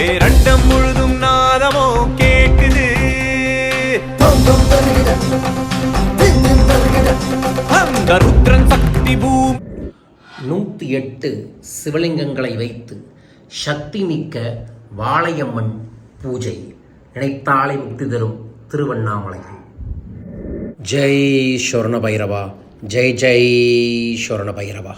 பேரண்டம் முழுதும் நாதமோ கேட்குது. அந்த ருத்ரன் சக்தி பூமி. நூற்றி எட்டு சிவலிங்கங்களை வைத்து சக்தி மிக்க வாழையம்மன் பூஜை நினைத்தாலே முக்தி தரும் திருவண்ணாமலையில். ஜெய் ஸ்வர்ண பைரவா ஜெய் ஜெய் ஸ்வர்ண பைரவா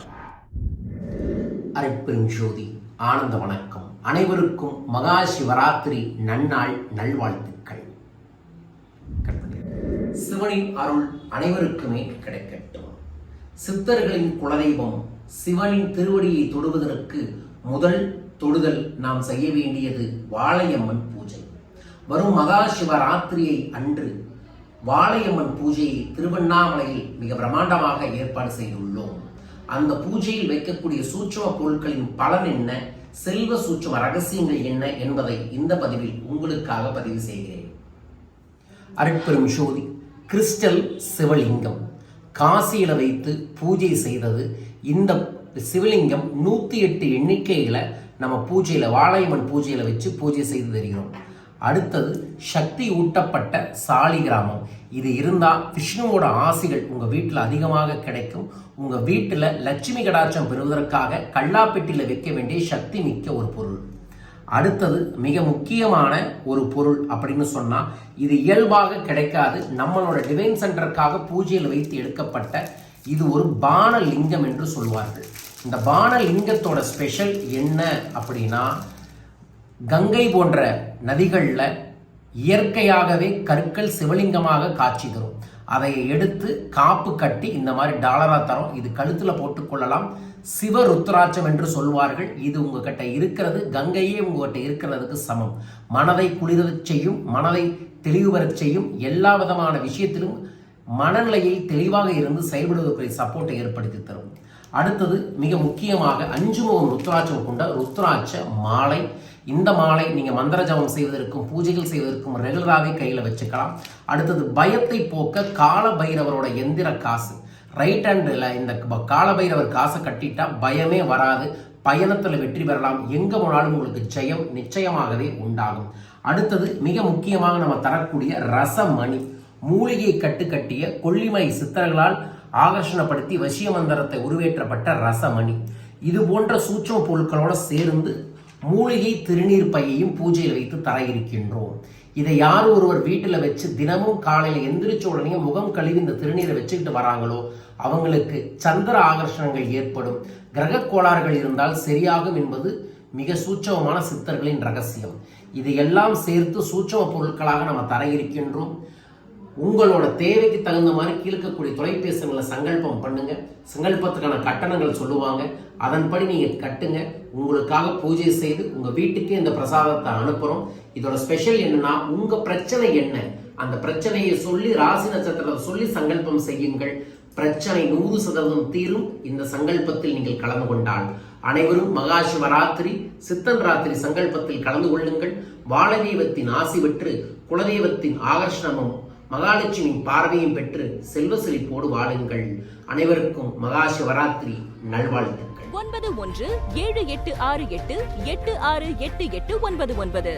அரைப்பெரும் ஜோதி ஆனந்த வணக்கம். அனைவருக்கும் மகா சிவராத்திரி நன்னாள் நல்வாழ்த்துக்கள். சிவனின் அருள் அனைவருக்குமே கிடைக்கட்டும். சித்தர்களின் குலதெய்வம் சிவனின் திருவடியை தொடுவதற்கு முதல் தொடுதல் நாம் செய்ய வேண்டியது வாழையம்மன் பூஜை. வரும் மகா சிவராத்திரியை அன்று வாழையம்மன் பூஜையை திருவண்ணாமலையில் மிக பிரம்மாண்டமாக ஏற்பாடு செய்துள்ளோம். அந்த பூஜையில் வைக்கக்கூடிய சூட்சம பொருட்களின் பலன் என்ன? செல்வ சூட்சும ரகசியங்கள் என்ன என்பதை இந்த பதிவில் உங்களுக்காக பதிவு செய்கிறேன். அருட்பெரும் ஜோதி கிறிஸ்டல் சிவலிங்கம். காசியில் வைத்து பூஜை செய்தது இந்த சிவலிங்கம் நூற்றி எட்டு எண்ணிக்கையில் நம்ம பூஜையில் வாழையம்மன் பூஜையில் வச்சு பூஜை செய்து தருகிறோம். அடுத்தது சக்தி ஊட்டப்பட்ட சாலி கிராமம். இது இருந்தால் விஷ்ணுவோட ஆசிகள் உங்கள் வீட்டில் அதிகமாக கிடைக்கும். உங்கள் வீட்டில் லட்சுமி கடாட்சம் பெறுவதற்காக கல்லாப்பெட்டியில் வைக்க வேண்டிய சக்தி மிக்க ஒரு பொருள். அடுத்தது மிக முக்கியமான ஒரு பொருள் அப்படின்னு சொன்னால் இது இயல்பாக கிடைக்காது. நம்மளோட டிவைன் சென்டருக்காக பூஜையில் வைத்து எடுக்கப்பட்ட இது ஒரு பான லிங்கம் என்று சொல்வார்கள். இந்த பான லிங்கத்தோட ஸ்பெஷல் என்ன அப்படின்னா கங்கை போன்ற நதிகளில் இயற்கையாகவே கற்கள் சிவலிங்கமாக காட்சி தரும். அதை எடுத்து காப்பு கட்டி இந்த மாதிரி டாலராக தரும். இது கழுத்தில் போட்டுக்கொள்ளலாம் சிவ ருத்ராட்சம் என்று சொல்வார்கள். இது உங்ககிட்ட இருக்கிறது. கங்கையே உங்ககிட்ட இருக்கிறதுக்கு சமம். மனதை குளிரச் செய்யும் மனதை தெளிவு பெறச் செய்யும் எல்லா விதமான விஷயத்திலும் மனநிலையை தெளிவாக இருந்து செயல்படுவதற்குரிய சப்போர்ட்டை ஏற்படுத்தி தரும். அடுத்தது மிக முக்கியமாக அஞ்சு முகம் ருத்ராட்சம் கொண்ட ருத்ராட்ச மாலை. இந்த மாலை நீங்கள் மந்திர ஜபம் செய்வதற்கும் பூஜைகள் செய்வதற்கும் ரெகுலராகவே கையில் வச்சுக்கலாம். அடுத்தது பயத்தை போக்க கால பைரவரோட எந்திர காசு. ரைட் ஹேண்டில் இந்த கால பைரவர் காசை கட்டிட்டா பயமே வராது. பயணத்தில் வெற்றி பெறலாம். எங்கே போனாலும் உங்களுக்கு ஜெயம் நிச்சயமாகவே உண்டாகும். அடுத்தது மிக முக்கியமாக நம்ம தரக்கூடிய ரசமணி. மூலிகை கட்டு கட்டிய கொல்லிமலை சித்தர்களால் ஆகர்ஷணப்படுத்தி வசிய மந்திரத்தை உருவேற்றப்பட்ட ரசமணி. இது போன்ற சூட்சம பொருட்களோடு சேர்ந்து மூலிகை திருநீர் பையையும் பூஜையில் வைத்து தர இருக்கின்றோம் இதை யார் ஒருவர் வீட்டில் வச்சு தினமும் காலையில் எந்திரிச்ச உடனே முகம் கழுவி இந்த திருநீரை வச்சுக்கிட்டு வராங்களோ அவங்களுக்கு சந்திர ஆகர்ஷணங்கள் ஏற்படும். கிரக கோளாறுகள் இருந்தால் சரியாகும் என்பது மிக சூட்சமமான சித்தர்களின் ரகசியம். இது எல்லாம் சேர்த்து சூட்சம பொருட்களாக நம்ம தர இருக்கின்றோம் உங்களோட தேவைக்கு தகுந்த மாதிரி கீழ்க்கக்கூடிய தொலைபேசிகளை சங்கல்பம் பண்ணுங்க. சங்கல்பத்துக்கான கட்டணங்கள் சொல்லுவாங்க. அதன்படி நீங்கள் கட்டுங்க. உங்களுக்காக பூஜை செய்து உங்கள் வீட்டுக்கே இந்த பிரசாதத்தை அனுப்புகிறோம் இதோட ஸ்பெஷல் என்னன்னா உங்கள் பிரச்சனை என்ன? அந்த பிரச்சனையை சொல்லி ராசி நட்சத்திரத்தை சொல்லி சங்கல்பம் செய்யுங்கள். பிரச்சனை நூறு சதவீதம் தீரும். இந்த சங்கல்பத்தில் நீங்கள் கலந்து கொண்டால் அனைவரும் மகா சிவராத்திரி சித்தன் ராத்திரி சங்கல்பத்தில் கலந்து கொள்ளுங்கள். வாழதெய்வத்தின் ஆசி பெற்று குலதெய்வத்தின் ஆகர்ஷணமும் மகாலட்சுமியின் பார்வையும் பெற்று செல்வ செழிப்போடு வாழுங்கள். அனைவருக்கும் மகா சிவராத்திரி நல்வாழ்த்துக்கள். ஒன்பது ஒன்று ஏழு எட்டு ஆறு எட்டு எட்டு ஆறு எட்டு எட்டு ஒன்பது ஒன்பது.